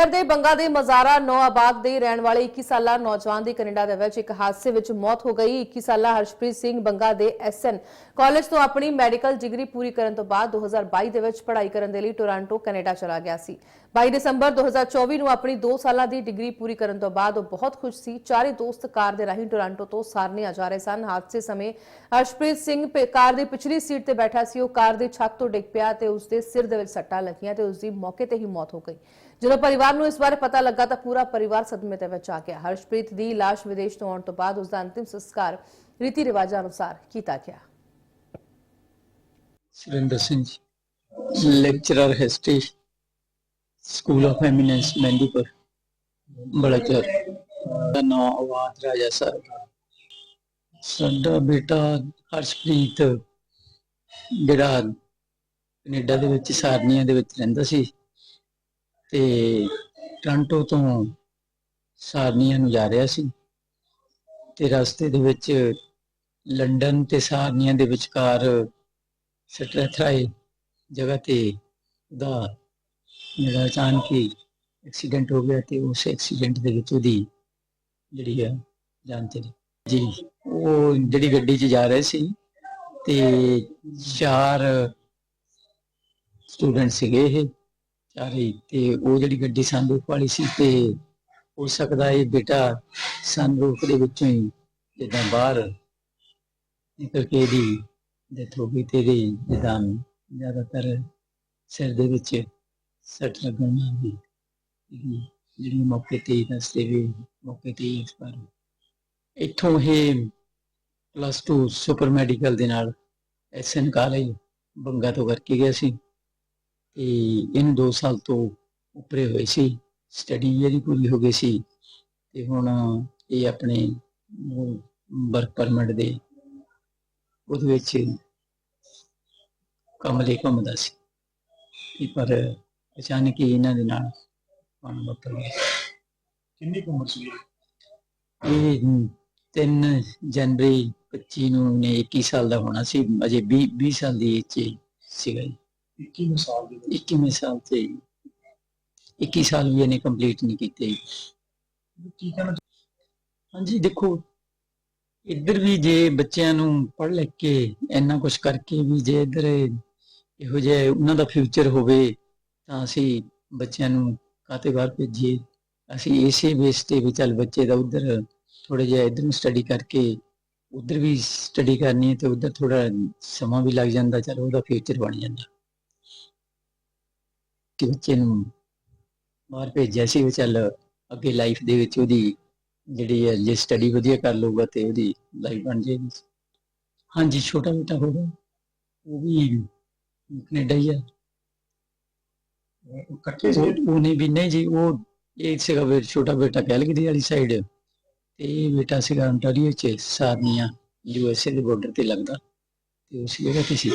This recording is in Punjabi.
ਸ਼ਹਿਰ ਦੇ ਬੰਗਾ ਦੇ ਮਜ਼ਾਰਾ ਨੌਆਬਾਦ ਦੇ ਰਹਿਣ ਵਾਲੇ 21 ਸਾਲਾ ਨੌਜਵਾਨ ਦੀ ਕੈਨੇਡਾ ਦੇ ਵਿੱਚ ਇੱਕ ਹਾਦਸੇ ਵਿੱਚ ਮੌਤ ਹੋ ਗਈ। 21 ਸਾਲਾ ਹਰਸ਼ਪ੍ਰੀਤ ਸਿੰਘ ਬੰਗਾ ਦੇ ਐਸਐਨ ਕਾਲਜ ਤੋਂ ਆਪਣੀ ਮੈਡੀਕਲ ਡਿਗਰੀ ਪੂਰੀ ਕਰਨ ਤੋਂ ਬਾਅਦ 2022 ਦੇ ਵਿੱਚ ਪੜ੍ਹਾਈ ਕਰਨ ਦੇ ਲਈ ਟੋਰਾਂਟੋ, ਕੈਨੇਡਾ ਚਲਾ ਗਿਆ ਸੀ। 22 ਦਸੰਬਰ 2024 ਨੂੰ ਆਪਣੀ 2 ਸਾਲਾਂ ਦੀ ਡਿਗਰੀ ਪੂਰੀ ਕਰਨ ਤੋਂ ਬਾਅਦ ਉਹ ਬਹੁਤ ਖੁਸ਼ ਸੀ। ਚਾਰੇ ਦੋਸਤ ਕਾਰ ਦੇ ਰਾਹੀਂ ਟੋਰਾਂਟੋ ਤੋਂ ਸਾਰਨੀਆ ਜਾ ਰਹੇ ਸਨ। ਹਾਦਸੇ ਸਮੇਂ ਹਰਸ਼ਪ੍ਰੀਤ ਸਿੰਘ ਪ- ਕਾਰ ਦੀ ਪਿਛਲੀ ਸੀਟ ਤੇ ਬੈਠਾ ਸੀ। ਉਹ ਕਾਰ ਦੀ ਛੱਤ ਤੋਂ ਡਿੱਗ ਪਿਆ ਤੇ ਉਸ ਦੇ ਸਿਰ ਦੇ ਵਿੱਚ ਸੱਟਾਂ ਲੱਗੀਆਂ ਤੇ ਉਸ ਦੀ ਮੌਕੇ ਤੇ ਹੀ ਮੌਤ ਹੋ ਗਈ। ਜਦੋਂ ਪਰਿਵਾਰ ਨੂੰ ਇਸ ਬਾਰੇ ਪਤਾ ਲੱਗਾ ਤਾਂ ਪੂਰਾ ਪਰਿਵਾਰ ਸਦਮੇ ਦੇ ਵਿੱਚ ਆ ਗਿਆ। ਹਰਸ਼ਪ੍ਰੀਤ ਦੀ ਲਾਸ਼ ਵਿਦੇਸ਼ ਤੋਂ ਆਉਣ ਤੋਂ ਬਾਅਦ ਉਸ ਦਾ ਅੰਤਿਮ ਸੰਸਕਾਰ ਰੀਤੀ ਰਿਵਾਜਾਂ ਅਨੁਸਾਰ ਕੀਤਾ ਗਿਆ। Surinder Singh ji lecturer history school of eminence Mahindipur Badachar ਦਾ ਨਾਮ ਆਵਾਜ਼ ਰਾਜਾ ਸਰ ਸਾਡਾ ਬੇਟਾ ਹਰਸ਼ਪ੍ਰੀਤ ਜਿਹੜਾ ਕੈਨੇਡਾ ਦੇ ਵਿੱਚ, ਸਾਰਨੀਆਂ ਦੇ ਵਿੱਚ ਰਹਿੰਦਾ ਸੀ। ਤੇ ਟ੍ਰਾਂਟੋ ਤੋਂ ਸਾਰਨੀਆ ਨੂੰ ਜਾ ਰਿਹਾ ਸੀ ਤੇ ਰਸਤੇ ਦੇ ਵਿੱਚ ਲੰਡਨ ਤੇ ਸਾਰਨੀਆ ਦੇ ਵਿਚਕਾਰ ਸਟਰੈਥਰਾਈ ਜਗ੍ਹਾ ਤੇ ਦਾ ਜਿਹੜਾ ਅਚਾਨਕ ਹੀ ਐਕਸੀਡੈਂਟ ਹੋ ਗਿਆ ਤੇ ਉਸ ਐਕਸੀਡੈਂਟ ਦੇ ਵਿੱਚ ਉਹਦੀ ਜਿਹੜੀ ਹੈ ਜਾਨ ਚਲੀ ਜੀ, ਉਹ ਜਿਹੜੀ ਗੱਡੀ 'ਚ ਜਾ ਰਹੇ ਸੀ ਤੇ ਚਾਰ ਸਟੂਡੈਂਟ ਸੀਗੇ ਇਹ। ਚਾਰੇ ਤੇ ਉਹ ਜਿਹੜੀ ਗੱਡੀ ਸੰਦੂਕ ਵਾਲੀ ਸੀ ਤੇ ਹੋ ਸਕਦਾ ਇਹ ਬੇਟਾ ਸੰਦੂਕ ਦੇ ਵਿੱਚੋਂ ਹੀ ਜਿੱਦਾਂ ਬਾਹਰ ਨਿਕਲ ਕੇ ਇਹਦੀ ਡੈਥ ਹੋ ਗਈ ਤੇ ਇਹਦੇ ਜਿੱਦਾਂ ਜ਼ਿਆਦਾਤਰ ਸਿਰ ਦੇ ਵਿੱਚ ਸੱਟ ਲੱਗਣ ਨਾਲ ਵੀ ਜਿਹੜੀ ਮੌਕੇ ਤੇ ਦੱਸਦੇ ਵੀ ਮੌਕੇ ਤੇ ਹੀ ਐਕਸਪਾਇਰ ਇੱਥੋਂ ਇਹ ਪਲੱਸ 2 ਸੁਪਰ ਮੈਡੀਕਲ ਦੇ ਨਾਲ ਐਸਐਨ ਕਾਲਜ, ਬੰਗਾ ਤੋਂ ਕਰਕੇ ਗਿਆ ਸੀ। ਤੇ ਇਹਨੂੰ 2 ਸਾਲ ਤੋਂ ਉੱਪਰੇ ਹੋਏ ਸੀ ਸਟੱਡੀ ਇਹਦੀ ਪੂਰੀ ਹੋ ਗਈ ਸੀ ਤੇ ਹੁਣ ਇਹ ਆਪਣੇ ਵਰਕ ਪਰਮਿਟ ਦੇ ਉਹਦੇ ਵਿੱਚ ਕੰਮ ਲਈ ਘੁੰਮਦਾ ਸੀ ਤੇ ਪਰ ਅਚਾਨਕ ਹੀ ਇਹਨਾਂ ਦੇ ਨਾਲ ਪਾਣ ਗਿਆ। ਕਿੰਨੀ ਉਮਰ ਸੀ? ਇਹ 3 ਜਨਵਰੀ 25 ਨੂੰ ਨੇ 21 ਸਾਲ ਦਾ ਹੋਣਾ ਸੀ ਅਜੇ 20 20 ਸਾਲ ਦੀ ਏਜ ਸੀਗਾ ਜੀ। 21 ਸਾਲ ਦੇ ਵਿੱਚ 21ਵੇਂ ਸਾਲ ਤੇ 21 ਸਾਲ ਵੀ ਇਹਨੇ ਕੰਪਲੀਟ ਨਹੀਂ ਕੀਤੇ ਕੀ ਕਹਿਣਾ ਹਾਂਜੀ ਦੇਖੋ ਇੱਧਰ ਵੀ ਜੇ ਬੱਚਿਆਂ ਨੂੰ ਪੜ੍ਹ ਲਿਖ ਕੇ ਇੰਨਾ ਕੁਝ ਕਰਕੇ ਵੀ ਜੇ ਇੱਧਰ ਇਹੋ ਜਿਹੇ ਉਹਨਾਂ ਦਾ ਫਿਊਚਰ ਹੋਵੇ ਤਾਂ ਅਸੀਂ ਬੱਚਿਆਂ ਨੂੰ ਕਾਤੇ ਬਾਹਰ ਭੇਜੀਏ? ਅਸੀਂ ਇਸੇ ਬੇਸ ਤੇ ਵੀ ਚੱਲ ਬੱਚੇ ਦਾ ਉਧਰ ਥੋੜਾ ਜਿਹਾ ਇੱਧਰ ਨੂੰ ਸਟੱਡੀ ਕਰਕੇ ਉਧਰ ਵੀ ਸਟੱਡੀ ਕਰਨੀ ਹੈ ਤੇ ਉਧਰ ਥੋੜਾ ਸਮਾਂ ਵੀ ਲੱਗ ਜਾਂਦਾ ਚਲ ਉਹਦਾ ਫਿਊਚਰ ਬਣ ਜਾਂਦਾ। ਕਿ ਬੱਚੇ ਨੂੰ ਬਾਹਰ ਭੇਜਿਆ ਸੀ ਵੀ ਚੱਲ ਅੱਗੇ ਲਾਈਫ ਦੇ ਵਿੱਚ ਉਹਦੀ ਜਿਹੜੀ ਹੈ ਜੇ ਸਟੱਡੀ ਵਧੀਆ ਕਰ ਲਊਗਾ ਤੇ ਉਹਦੀ ਲਾਈਫ ਬਣ ਜਾਏਗੀ। ਹਾਂਜੀ ਛੋਟਾ ਬੇਟਾ ਹੋਗਾ ਉਹ ਵੀ ਕੈਨੇਡਾ ਹੀ ਆ। ਇਕੱਠੇ ਸੀ ਉਹ- ਵੀ ਨਹੀਂ ਜੀ ਉਹ ਇਹ ਸੀਗਾ ਵੀ ਛੋਟਾ ਬੇਟਾ ਕੈਲਗਰੀ ਵਾਲੀ ਸਾਈਡ ਤੇ ਇਹ ਬੇਟਾ ਸੀਗਾ ਅੰਟਾਰੀਓ ਚ ਸਾਰਨੀਆ ਯੂ ਐਸ ਏ ਦੇ ਬਾਰਡਰ ਤੇ ਲੱਗਦਾ। ਤੇ ਉਸ ਜਗ੍ਹਾ ਤੇ ਸੀ।